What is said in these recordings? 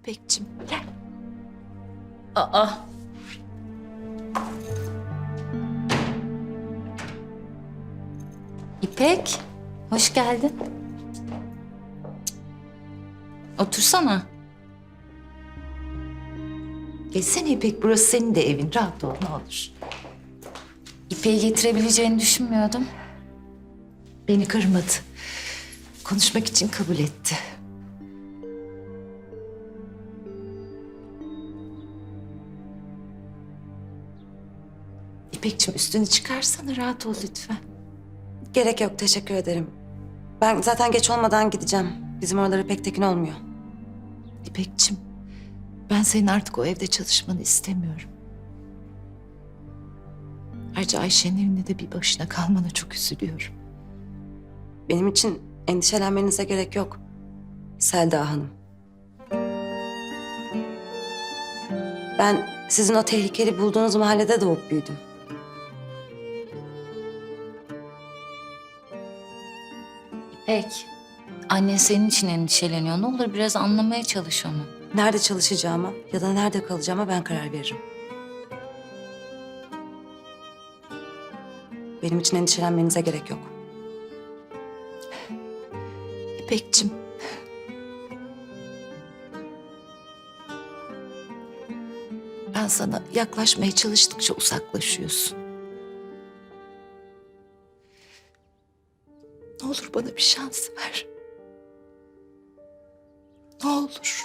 İpekçim gel. Aa. İpek, hoş geldin. Otursana. Geçsene İpek burası senin de evin. Rahat ol ne olur. İpek'i getirebileceğini düşünmüyordum. Beni kırmadı. Konuşmak için kabul etti. İpekçim üstünü çıkarsana rahat ol lütfen. Gerek yok teşekkür ederim. Ben zaten geç olmadan gideceğim. Bizim oraları pek tekin olmuyor. İpekçim ben senin artık o evde çalışmanı istemiyorum. Ayrıca Ayşe'nin evinde de bir başına kalmana çok üzülüyorum. Benim için endişelenmenize gerek yok. Selda Hanım. Ben sizin o tehlikeli bulduğunuz mahallede doğup büyüdüm. İpek, annen senin için endişeleniyor. Ne olur biraz anlamaya çalış onu. Nerede çalışacağıma ya da nerede kalacağıma ben karar veririm. Benim için endişelenmenize gerek yok. İpekçim. Ben sana yaklaşmaya çalıştıkça uzaklaşıyorsun. Olur bana bir şans ver. Ne olur.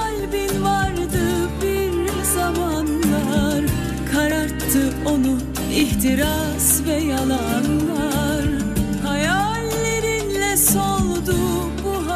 ihtiras ve yalanlar hayallerinle son